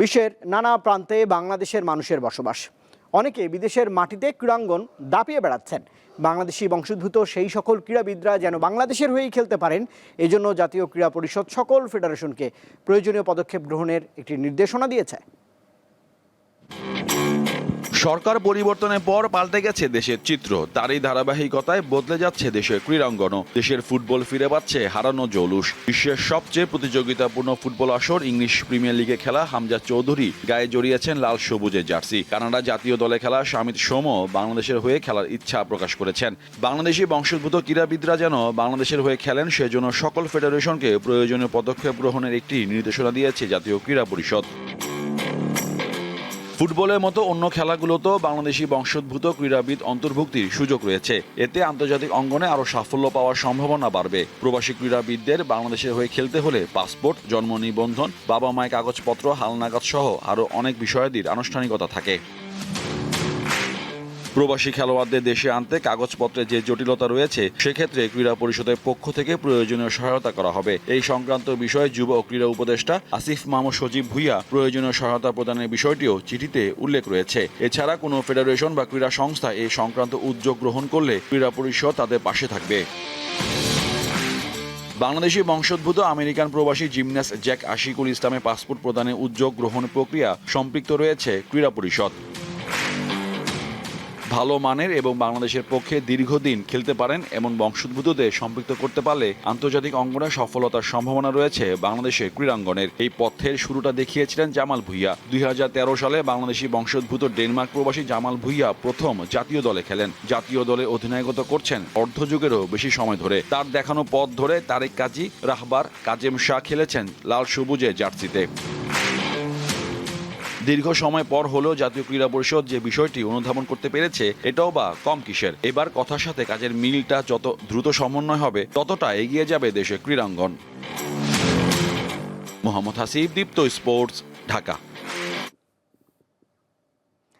বিশ্বের নানা প্রান্তে বাংলাদেশের মানুষের বসবাস। অনেকে বিদেশের মাটিতে ক্রীড়াঙ্গন দাপিয়ে বেড়াচ্ছেন। বাংলাদেশি বংশোদ্ভূত সেই সকল ক্রীড়াবিদরা যেন বাংলাদেশের হয়েই খেলতে পারেন, এজন্য জাতীয় ক্রীড়া পরিষদ সকল ফেডারেশনকে প্রয়োজনীয় পদক্ষেপ গ্রহণের একটি নির্দেশনা দিয়েছে। সরকার পরিবর্তনের পর পাল্টে গেছে দেশের চিত্র। তারই ধারাবাহিকতায় বদলে যাচ্ছে দেশের ক্রীড়াঙ্গনও। দেশের ফুটবল ফিরে পাচ্ছে হারানো জৌলুস। বিশ্বের সবচেয়ে প্রতিযোগিতাপূর্ণ ফুটবল আসর ইংলিশ প্রিমিয়ার লিগে খেলা হামজা চৌধুরী গায়ে জড়িয়েছেন লাল সবুজের জার্সি। কানাডা জাতীয় দলে খেলা শামিত সোম বাংলাদেশের হয়ে খেলার ইচ্ছা প্রকাশ করেছেন। বাংলাদেশি বংশোদ্ভূত ক্রীড়াবিদরা যেন বাংলাদেশের হয়ে খেলেন, সেজন্য সকল ফেডারেশনকে প্রয়োজনীয় পদক্ষেপ গ্রহণের একটি নির্দেশনা দিয়েছে জাতীয় ক্রীড়া পরিষদ। ফুটবলের মতো অন্য খেলাগুলোতেও বাংলাদেশি বংশোদ্ভূত ক্রীড়াবিদ অন্তর্ভুক্তির সুযোগ রয়েছে। এতে আন্তর্জাতিক অঙ্গনে আরও সাফল্য পাওয়ার সম্ভাবনা বাড়বে। প্রবাসী ক্রীড়াবিদদের বাংলাদেশের হয়ে খেলতে হলে পাসপোর্ট, জন্ম নিবন্ধন বাবা মায়ের কাগজপত্র, হালনাগাদ সহ আরও অনেক বিষয়াদির আনুষ্ঠানিকতা থাকে। প্রবাসী খেলোয়াড়দের দেশে আনতে কাগজপত্রে যে জটিলতা রয়েছে, সেক্ষেত্রে ক্রীড়া পরিষদের পক্ষ থেকে প্রয়োজনীয় সহায়তা করা হবে। এই সংক্রান্ত বিষয়ে যুব ও ক্রীড়া উপদেষ্টা আসিফ মাহমুদ সজীব ভুইয়া প্রয়োজনীয় সহায়তা প্রদানের বিষয়টিও চিঠিতে উল্লেখ রয়েছে। এছাড়া কোনো ফেডারেশন বা ক্রীড়া সংস্থা এই সংক্রান্ত উদ্যোগ গ্রহণ করলে ক্রীড়া পরিষদ তাদের পাশে থাকবে। বাংলাদেশি বংশোদ্ভূত আমেরিকান প্রবাসী জিমন্যাস্ট জ্যাক আশিকুল ইসলামের পাসপোর্ট প্রদানের উদ্যোগ গ্রহণ প্রক্রিয়া সম্পৃক্ত রয়েছে ক্রীড়া পরিষদ। ভালো মানের এবং বাংলাদেশের পক্ষে দীর্ঘদিন খেলতে পারেন এমন বংশোদ্ভূতদের সম্পৃক্ত করতে পারলে আন্তর্জাতিক অঙ্গনে সফলতার সম্ভাবনা রয়েছে বাংলাদেশের ক্রীড়াঙ্গনের। এই পথের শুরুটা দেখিয়েছিলেন জামাল ভুইয়া। দুই হাজার তেরো সালে বাংলাদেশি বংশোদ্ভূত ডেনমার্ক প্রবাসী জামাল ভুইয়া প্রথম জাতীয় দলে খেলেন। জাতীয় দলে অধিনায়কত্ব করছেন অর্ধযুগেরও বেশি সময় ধরে। তার দেখানো পথ ধরে তারেক কাজী, রাহবার, কাজেম শাহ খেলেছেন লাল সবুজে জার্সিতে। দীর্ঘ সময় পর হলেও জাতীয় ক্রীড়া পরিষদ যে বিষয়টি অনুধাবন করতে পেরেছে, এটাও বা কম কিসের? এবার কথার সাথে কাজের মিলটা যত দ্রুত সমন্বয় হবে, ততটা এগিয়ে যাবে দেশের ক্রীড়াঙ্গন। মোহাম্মদ হাসিব, দীপ্ত স্পোর্টস, ঢাকা।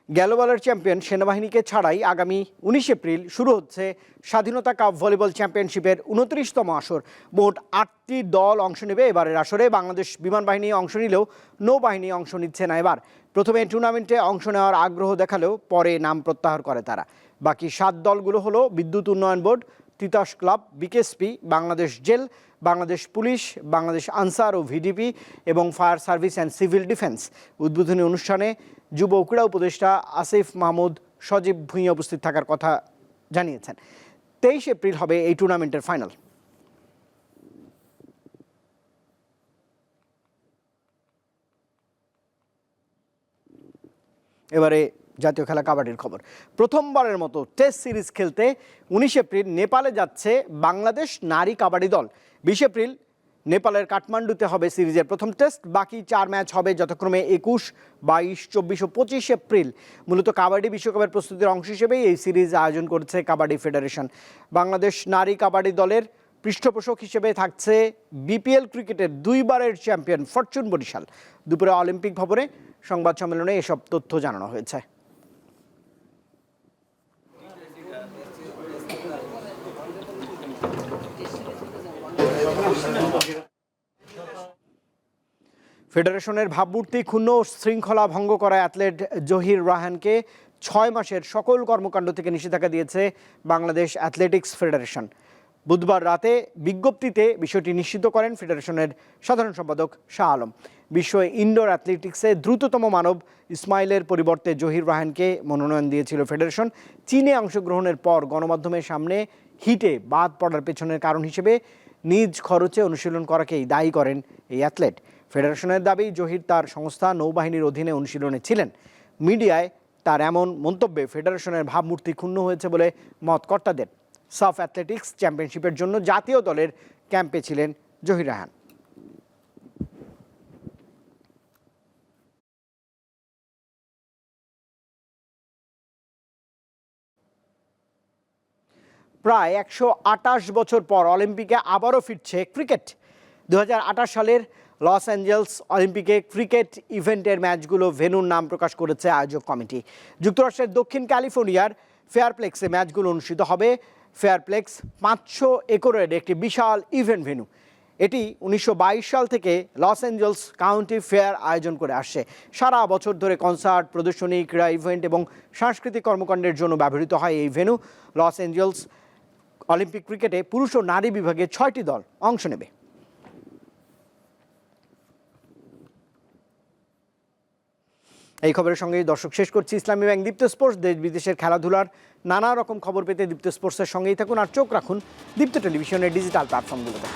গেলবালের চ্যাম্পিয়ন সেনাবাহিনীকে ছাড়াই আগামী উনিশ এপ্রিল শুরু হচ্ছে স্বাধীনতা কাপ ভলিবল চ্যাম্পিয়নশিপের উনত্রিশতম আসর। মোট আটটি দল অংশ নেবে এবারের আসরে। বাংলাদেশ বিমান বাহিনী অংশ নিলেও নৌবাহিনী অংশ নিচ্ছে না এবার। প্রথমে টুর্নামেন্টে অংশ নেওয়ার আগ্রহ দেখালেও পরে নাম প্রত্যাহার করে তারা। বাকি সাত দলগুলো হলো Bidyut Unnayan board Titas club, BKSP, Bangladesh jail, Bangladesh police, Bangladesh Ansar ও ভিডিপি এবং fire service and civil defence. উদ্বোধনী অনুষ্ঠানে যুব ক্রীড়া উপদেষ্টা আসিফ মাহমুদ সজীব ভুঁইয়া উপস্থিত থাকার কথা জানিয়েছেন। তেইশ এপ্রিল হবে এই টুর্নামেন্টের ফাইনাল। এবারে জাতীয় খেলা কাবাডির খবর। প্রথমবারের মতো টেস্ট সিরিজ খেলতে উনিশ এপ্রিল নেপালে যাচ্ছে বাংলাদেশ নারী কাবাডি দল। বিশ এপ্রিল নেপালের কাঠমান্ডুতে হবে সিরিজের প্রথম টেস্ট। বাকি চার ম্যাচ হবে যথাক্রমে একুশ, বাইশ, চব্বিশ ও পঁচিশ এপ্রিল। মূলত কাবাডি বিশ্বকাপের প্রস্তুতির অংশ হিসেবেই এই সিরিজ আয়োজন করছে কাবাডি ফেডারেশন। বাংলাদেশ নারী কাবাডি দলের পৃষ্ঠপোষক হিসেবে থাকছে বিপিএল ক্রিকেটের দুইবারের চ্যাম্পিয়ন ফরচুন বরিশাল। দুপুরে অলিম্পিক ভবনে সংবাদ সম্মেলনে এসব তথ্য জানানো হয়েছে। ফেডারেশনের ভাবমূর্তি ক্ষুণ্ণ শৃঙ্খলা ভঙ্গ করা অ্যাথলেট জহির রাহানকে ছয় মাসের সকল কর্মকাণ্ড থেকে নিষেধাজ্ঞা দিয়েছে বাংলাদেশ অ্যাথলেটিক্স ফেডারেশন। বুধবার রাতে বিজ্ঞপ্তিতে বিষয়টি নিশ্চিত করেন ফেডারেশনের সাধারণ সম্পাদক শাহ আলম। বিশ্ব ইনডোর অ্যাথলেটিক্সে দ্রুততম মানব ইসমাইলের পরিবর্তে জহির রাহানকে মনোনয়ন দিয়েছিল ফেডারেশন। চীনে অংশগ্রহণের পর গণমাধ্যমের সামনে হিটে বাদ পড়ার পেছনের কারণ হিসেবে নিজ খরচে অনুশীলন করাকেই দায়ী করেন এই অ্যাথলেট। ফেডারেশনের দাবি, জহির তার সংস্থা নৌবাহিনীর অধীনে অনুশীলনে ছিলেন। মিডিয়ায় তার এমন মন্তব্যে ফেডারেশনের ভাবমূর্তি ক্ষুণ্ণ হয়েছে বলে মত কর্তাদের। সাফ অ্যাথলেটিক্স চ্যাম্পিয়নশিপের জন্য জাতীয় দলের ক্যাম্পে ছিলেন জহির রাহান প্রায় একশো আটাশ বছর পর অলিম্পিকে আবারও ফিরছে ক্রিকেট। দু হাজার আটাশ সালের লস অ্যাঞ্জেলস অলিম্পিকে ক্রিকেট ইভেন্টের ম্যাচগুলো ভেন্যুর নাম প্রকাশ করেছে আয়োজক কমিটি। যুক্তরাষ্ট্রের দক্ষিণ ক্যালিফোর্নিয়ার ফেয়ারপ্লেক্সে ম্যাচগুলো অনুষ্ঠিত হবে। ফেয়ারপ্লেক্স পাঁচশো একরের একটি বিশাল ইভেন্ট ভেন্যু এটি উনিশশো বাইশ সাল থেকে লস অ্যাঞ্জেলস কাউন্টি ফেয়ার আয়োজন করে আসছে। সারা বছর ধরে কনসার্ট, প্রদর্শনী, ক্রীড়া ইভেন্ট এবং সাংস্কৃতিক কর্মকাণ্ডের জন্য ব্যবহৃত হয় এই ভেন্যু লস অ্যাঞ্জেলস অলিম্পিক ক্রিকেটে পুরুষ ও নারী বিভাগে ছয়টি দল অংশ নেবে। এই খবরের সঙ্গে দর্শক শেষ করছি। ইসলামী ব্যাংক, দীপ্ত স্পোর্টস, দেশ বিদেশের খেলাধুলার নানা রকম খবর পেতে দীপ্ত স্পোর্টসের সঙ্গেই থাকুন আর চোখ রাখুন দীপ্ত টেলিভিশনের ডিজিটাল প্ল্যাটফর্মগুলোতে।